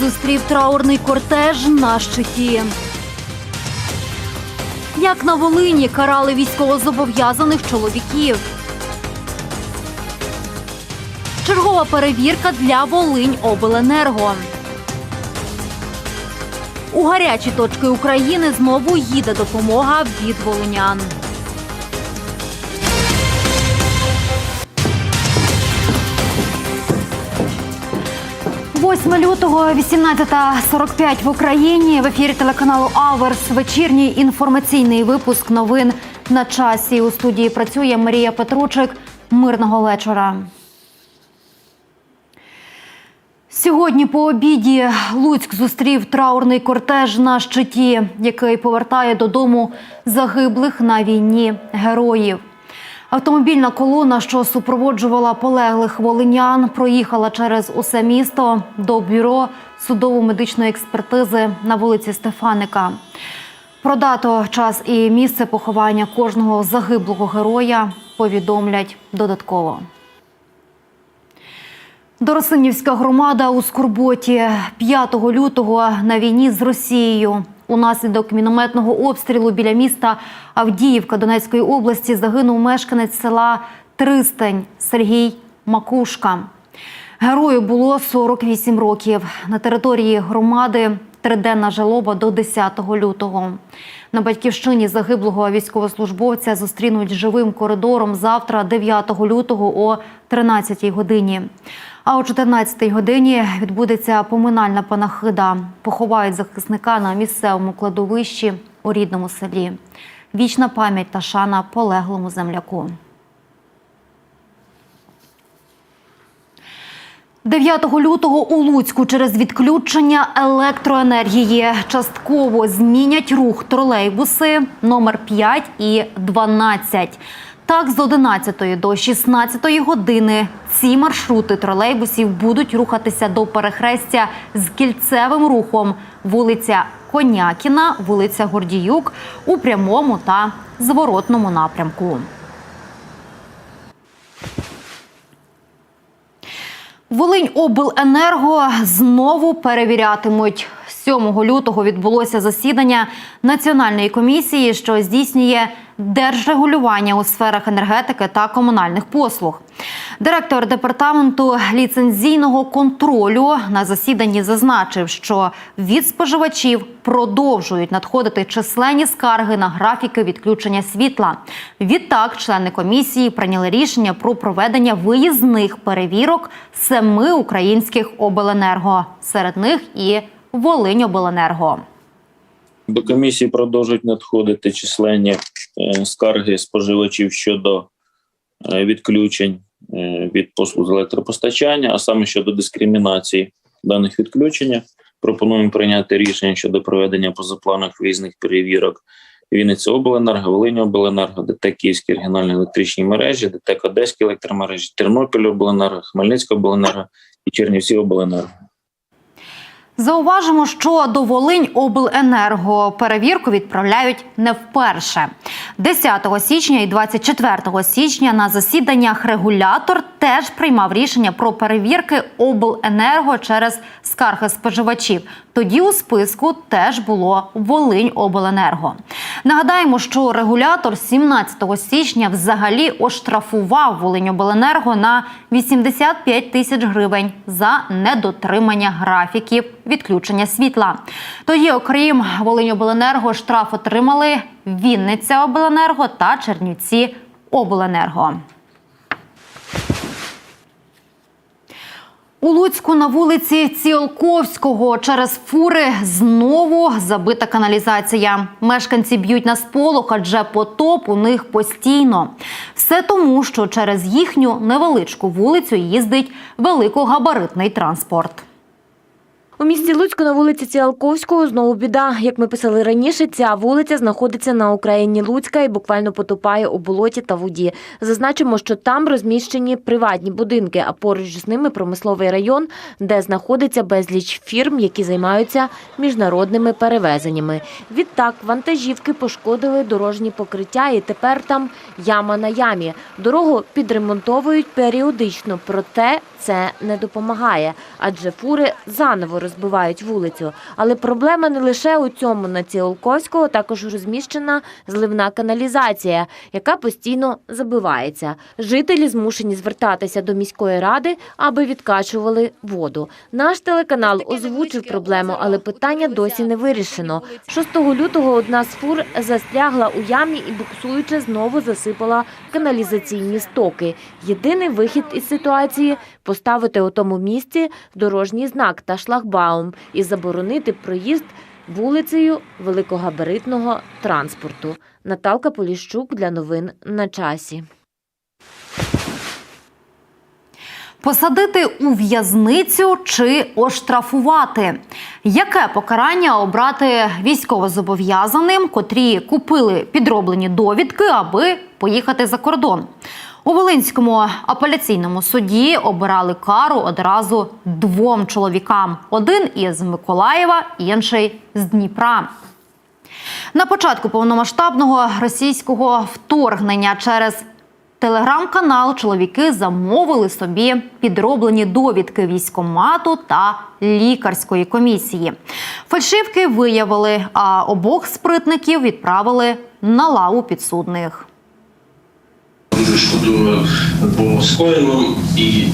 зустрів траурний кортеж на щиті. Як на Волині карали військовозобов'язаних чоловіків. Чергова перевірка для Волинь Обленерго. У гарячі точки України знову їде допомога від волинян. 8 лютого, 18.45 в Україні. В ефірі телеканалу Аверс. Вечірній інформаційний випуск новин на часі. У студії працює Марія Петручик. Мирного вечора. Сьогодні по обіді Луцьк зустрів траурний кортеж на щиті, який повертає додому загиблих на війні героїв. Автомобільна колона, що супроводжувала полеглих волинян, проїхала через усе місто до бюро судово-медичної експертизи на вулиці Стефаника. Про дату, час і місце поховання кожного загиблого героя повідомлять додатково. Доросинівська громада у Скорботі 5 лютого на війні з Росією. Унаслідок мінометного обстрілу біля міста Авдіївка Донецької області загинув мешканець села Тристань Сергій Макушка. Герою було 48 років. На території громади триденна жалоба до 10 лютого. На батьківщині загиблого військовослужбовця зустрінуть живим коридором завтра, 9 лютого о 13 годині. А о 14 годині відбудеться поминальна панахида. Поховають захисника на місцевому кладовищі у рідному селі. Вічна пам'ять та шана полеглому земляку. 9 лютого у Луцьку через відключення електроенергії частково змінять рух тролейбуси номер 5 і 12. Так, з 11 до 16 години ці маршрути тролейбусів будуть рухатися до перехрестя з кільцевим рухом вулиця Конякіна, вулиця Гордіюк у прямому та зворотному напрямку. Волинь обленерго знову перевірятимуть. 7 лютого відбулося засідання національної комісії, що здійснює держрегулювання у сферах енергетики та комунальних послуг. Директор департаменту ліцензійного контролю на засіданні зазначив, що від споживачів продовжують надходити численні скарги на графіки відключення світла. Відтак, члени комісії прийняли рішення про проведення виїзних перевірок семи українських обленерго, серед них і Волиньобленерго. До комісії продовжують надходити численні е, скарги споживачів щодо е, відключень е, від послуг з електропостачання, а саме щодо дискримінації даних відключення. Пропонуємо прийняти рішення щодо проведення позапланових виїзних перевірок Вінниця Обленерго, Волинь Обленерго, ДТЕК Київські регіональні електричні мережі, ДТЕК Одеські електромережі, Тернопіль Обленерго, Хмельницька Обленерго і Чернівці Обленерго. Зауважимо, що до Волинь обленерго перевірку відправляють не вперше. 10 січня і 24 січня на засіданнях регулятор теж приймав рішення про перевірки обленерго через скарги споживачів. Тоді у списку теж було Волинь обленерго. Нагадаємо, що регулятор 17 січня взагалі оштрафував Волиньобленерго на 85 тисяч гривень за недотримання графіків відключення світла. Тоді, окрім Волиньобленерго, штраф отримали Вінниця Обленерго та Чернівці Обленерго. У Луцьку на вулиці Ціолковського через фури знову забита каналізація. Мешканці б'ють на сполох, адже потоп у них постійно. Все тому, що через їхню невеличку вулицю їздить великогабаритний транспорт. У місті Луцьку на вулиці Ціалковського знову біда. Як ми писали раніше, ця вулиця знаходиться на Україні Луцька і буквально потопає у болоті та воді. Зазначимо, що там розміщені приватні будинки, а поруч з ними промисловий район, де знаходиться безліч фірм, які займаються міжнародними перевезеннями. Відтак вантажівки пошкодили дорожні покриття, і тепер там яма на ямі. Дорогу підремонтовують періодично, проте це не допомагає, адже фури заново розбивають вулицю. Але проблема не лише у цьому. На Ціолковського також розміщена зливна каналізація, яка постійно забивається. Жителі змушені звертатися до міської ради, аби відкачували воду. Наш телеканал озвучив проблему, але питання досі не вирішено. 6 лютого одна з фур застрягла у ямі і буксуючи знову засипала каналізаційні стоки. Єдиний вихід із ситуації поставити у тому місці дорожній знак та шлагбаум і заборонити проїзд вулицею великогабаритного транспорту. Наталка Поліщук для новин на часі. Посадити у в'язницю чи оштрафувати? Яке покарання обрати військовозобов'язаним, котрі купили підроблені довідки, аби поїхати за кордон? У Волинському апеляційному суді обирали кару одразу двом чоловікам: один із Миколаєва, інший з Дніпра. На початку повномасштабного російського вторгнення через телеграм-канал чоловіки замовили собі підроблені довідки військомату та лікарської комісії. Фальшивки виявили, а обох спритників відправили на лаву підсудних. Дуже шкодую по скоєному і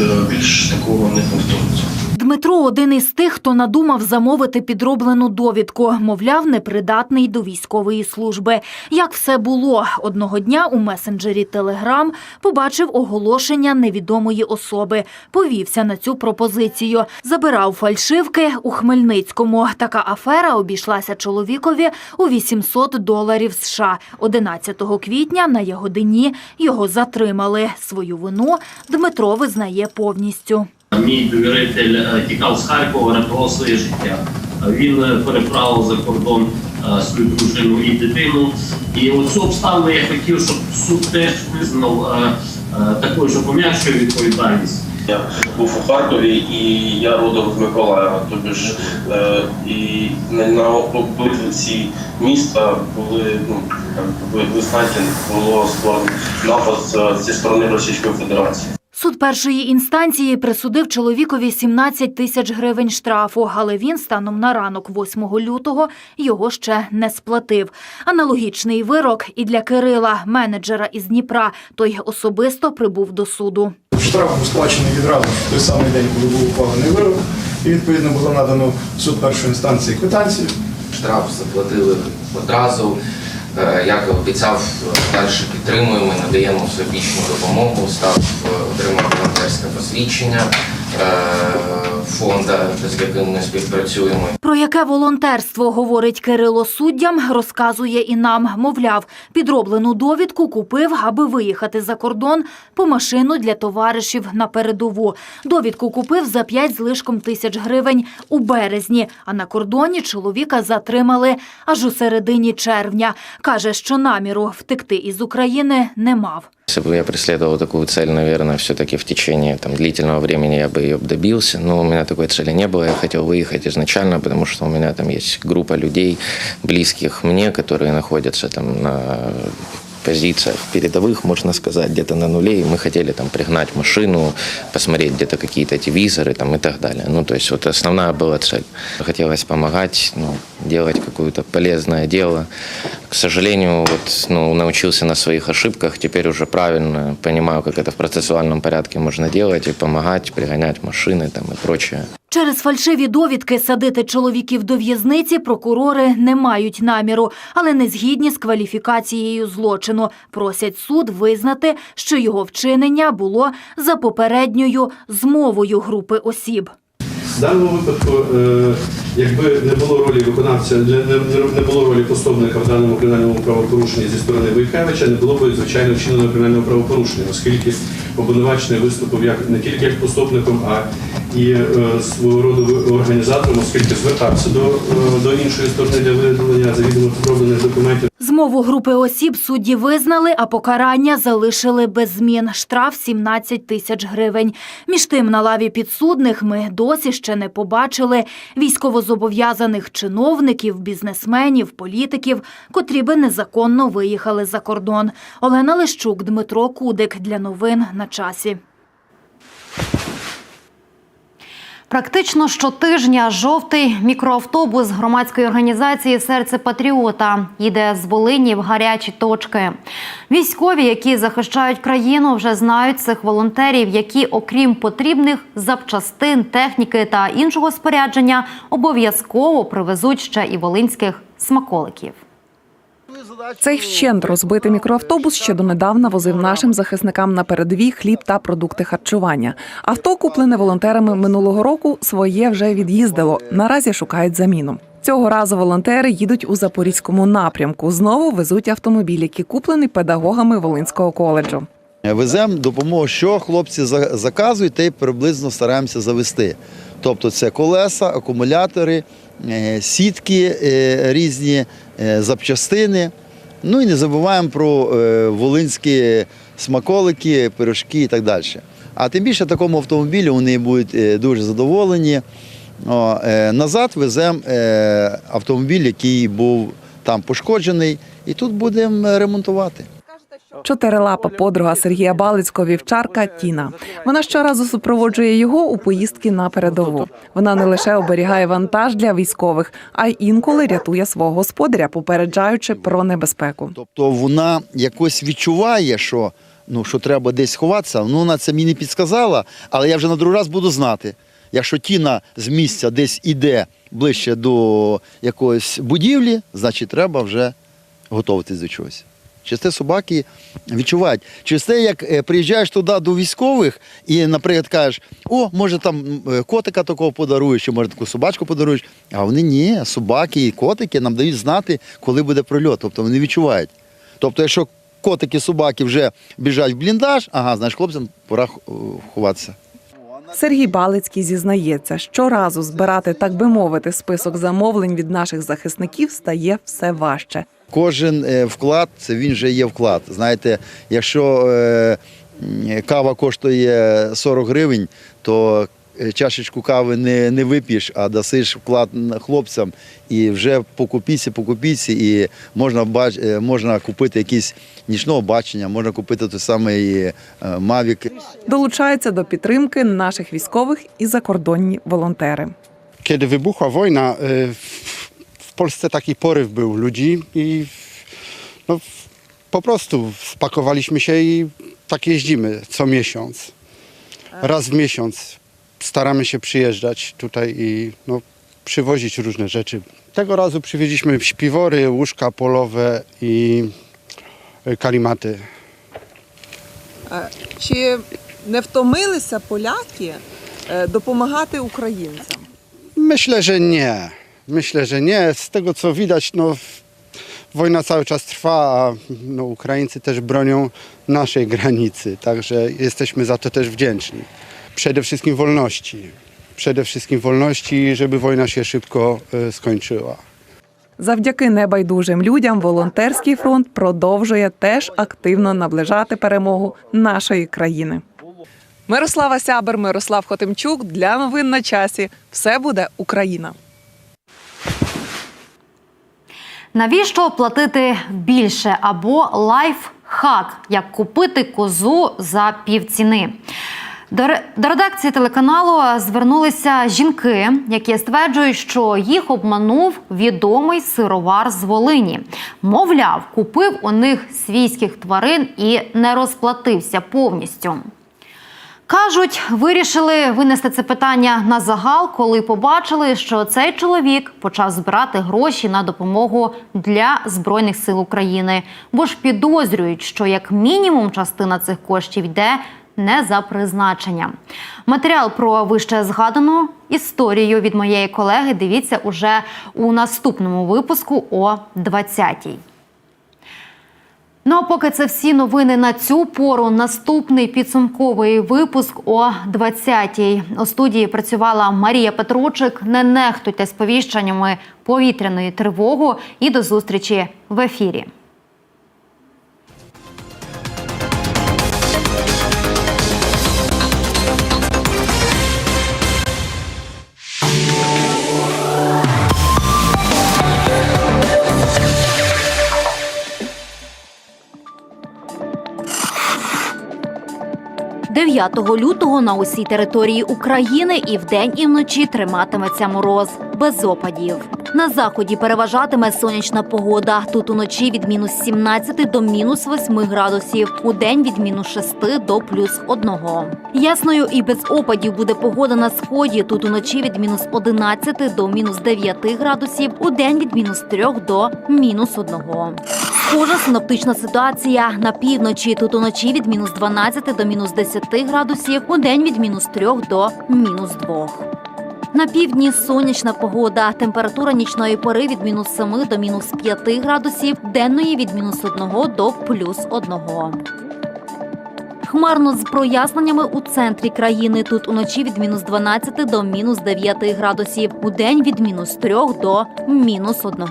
е, більш такого не повториться. Дмитро один із тих, хто надумав замовити підроблену довідку, мовляв, непридатний до військової служби. Як все було одного дня у месенджері Телеграм побачив оголошення невідомої особи, повівся на цю пропозицію, забирав фальшивки у Хмельницькому. Така афера обійшлася чоловікові у 800 доларів США. 11 квітня на Ягодині його затримали. Свою вину Дмитро визнає повністю. Мій довіритель е, тікав з Харкова, рятував своє життя. Е, Він е, переправив за кордон свою дружину і дитину. І оцю обставину я хотів, щоб суд теж визнав такою, що пом'якшує відповідальність. Я був у Харкові і я родом з Миколаєва. Тобто ж і на, облиці міста були ну ви, ви знаєте, було створено напад зі сторони Російської Федерації. Суд першої інстанції присудив чоловікові 17 тисяч гривень штрафу, але він станом на ранок 8 лютого його ще не сплатив. Аналогічний вирок і для Кирила, менеджера із Дніпра. Той особисто прибув до суду. Штраф був сплачений відразу в той самий день, коли був ухвалений вирок. І відповідно було надано в суд першої інстанції квитанцію. штраф заплатили одразу. Е, Як і обіцяв, далі підтримуємо, надаємо всебічну допомогу, став е, отримав волонтерське посвідчення фонду, з яким ми співпрацюємо. Про яке волонтерство говорить Кирило суддям, розказує і нам. Мовляв, підроблену довідку купив, аби виїхати за кордон по машину для товаришів на передову. Довідку купив за 5 з лишком тисяч гривень у березні, а на кордоні чоловіка затримали аж у середині червня. Каже, що наміру втекти із України не мав. Если бы я преследовал такую цель, наверное, все-таки в течение там, длительного времени я бы ее добился. Но у меня такой цели не было. Я хотел выехать изначально, потому что у меня там есть группа людей, близких мне, которые находятся там на позициях передовых, можно сказать, где-то на нуле, и мы хотели там пригнать машину, посмотреть где-то какие-то телевизоры там и так далее. Ну, то есть вот основная была цель. Хотелось помогать, ну, делать какое-то полезное дело. К сожалению, вот, ну, научился на своих ошибках, теперь уже правильно понимаю, как это в процессуальном порядке можно делать и помогать, пригонять машины там и прочее. Через фальшиві довідки садити чоловіків до в'язниці прокурори не мають наміру, але не згідні з кваліфікацією злочину. Просять суд визнати, що його вчинення було за попередньою змовою групи осіб. В даному випадку, е, якби не було ролі виконавця, не, було ролі пособника в даному кримінальному правопорушенні зі сторони Войкевича, не було б звичайно вчиненого кримінального правопорушення, оскільки обвинувачений виступив як не тільки як пособником, а і е, свого роду організатором, оскільки звертався до, е, до іншої сторони для видалення завідомо підроблених документів. Змову групи осіб судді визнали, а покарання залишили без змін. Штраф 17 тисяч гривень. Між тим, на лаві підсудних ми досі ще не побачили військовозобов'язаних чиновників, бізнесменів, політиків, котрі би незаконно виїхали за кордон. Олена Лищук, Дмитро Кудик для новин на часі. Практично щотижня жовтий мікроавтобус громадської організації Серце Патріота їде з Волині в гарячі точки. Військові, які захищають країну, вже знають цих волонтерів, які, окрім потрібних запчастин, техніки та іншого спорядження, обов'язково привезуть ще і волинських смаколиків. Цей вщент розбитий мікроавтобус ще донедавна возив нашим захисникам на передовій хліб та продукти харчування. Авто, куплене волонтерами минулого року, своє вже від'їздило. Наразі шукають заміну. Цього разу волонтери їдуть у запорізькому напрямку. Знову везуть автомобіль, який куплений педагогами Волинського коледжу. Веземо допомогу, що хлопці за- заказують, те й приблизно стараємося завести. Тобто це колеса, акумулятори, сітки е, різні, е, запчастини. Ну і не забуваємо про е, волинські смаколики, пирожки і так далі. А тим більше такому автомобілі вони будуть е, дуже задоволені. Е, Назад веземо е, автомобіль, який був там пошкоджений, і тут будемо ремонтувати. Чотирилапа подруга Сергія Балицького вівчарка Тіна. Вона щоразу супроводжує його у поїздки на передову. Вона не лише оберігає вантаж для військових, а й інколи рятує свого господаря, попереджаючи про небезпеку. Тобто вона якось відчуває, що, ну, що треба десь ховатися. Ну, вона це мені не підсказала, але я вже на другий раз буду знати. Якщо тіна з місця десь іде ближче до якоїсь будівлі, значить треба вже готуватись до чогось. Через те собаки відчувають. Через те, як е, приїжджаєш туди до військових і, наприклад, кажеш, о, може там е, котика такого подаруєш, чи може таку собачку подаруєш. А вони ні, собаки і котики нам дають знати, коли буде прильот. Тобто вони відчувають. Тобто, якщо котики, собаки вже біжать в бліндаж, ага, знаєш, хлопцям пора е, ховатися. Сергій Балицький зізнається, щоразу збирати, так би мовити, список замовлень від наших захисників стає все важче. Кожен е, вклад він же є вклад. Знаєте, якщо е, кава коштує 40 гривень, то чашечку кави не, не вип'єш, а дасиш вклад хлопцям, і вже по копійці, по копійці, і можна бач, е, можна купити якісь нічного бачення, можна купити той самий е, Mavic. Долучаються до підтримки наших військових і закордонні волонтери. Kiedy wybuchła wojna, y, w- w Polsce taki poryw był ludzi i no, po prostu spakowaliśmy się i tak jeździmy co miesiąc. Raz w miesiąc staramy się przyjeżdżać tutaj i no, przywozić różne rzeczy. Tego razu przywieźliśmy śpiwory, łóżka polowe i y, kalimaty. Чи не втомилися поляки допомагати українцям? Myślę, że nie. Myślę, że nie. Z tego co widać, no, wojna cały czas trwa, a no, Ukraińcy też bronią naszej granicy, także jesteśmy za to też wdzięczni. Przede wszystkim wolności. Przede wszystkim wolności, żeby wojna się szybko e, skończyła. Завдяки небайдужим людям волонтерський фронт продовжує теж активно наближати перемогу нашої країни. Мирослава Сябер, Мирослав Хотимчук для новин на часі. Все буде Україна. Навіщо платити більше або лайфхак, як купити козу за півціни? До, редакції телеканалу звернулися жінки, які стверджують, що їх обманув відомий сировар з Волині. Мовляв, купив у них свійських тварин і не розплатився повністю. Кажуть, вирішили винести це питання на загал, коли побачили, що цей чоловік почав збирати гроші на допомогу для збройних сил України, бо ж підозрюють, що як мінімум частина цих коштів йде не за призначенням. Матеріал про вище згадану історію від моєї колеги дивіться уже у наступному випуску о 20-й. Ну а поки це всі новини на цю пору. Наступний підсумковий випуск о 20-й. У студії працювала Марія Петручик. Не нехтуйте сповіщеннями повітряної тривоги і до зустрічі в ефірі. 9 лютого на усій території України і вдень і вночі триматиметься мороз без опадів. На заході переважатиме сонячна погода. Тут уночі від мінус 17 до мінус 8 градусів, у день від мінус 6 до плюс 1. Ясною і без опадів буде погода на сході. Тут уночі від мінус 11 до мінус 9 градусів, у день від мінус 3 до мінус 1. Схожа синоптична ситуація на півночі. Тут уночі від мінус 12 до мінус 10 градусів, у день від мінус 3 до мінус 2. На півдні сонячна погода. Температура нічної пори від мінус 7 до мінус 5 градусів, денної від мінус 1 до плюс 1. Хмарно з проясненнями у центрі країни. Тут уночі від мінус 12 до мінус 9 градусів, у день від мінус 3 до мінус 1.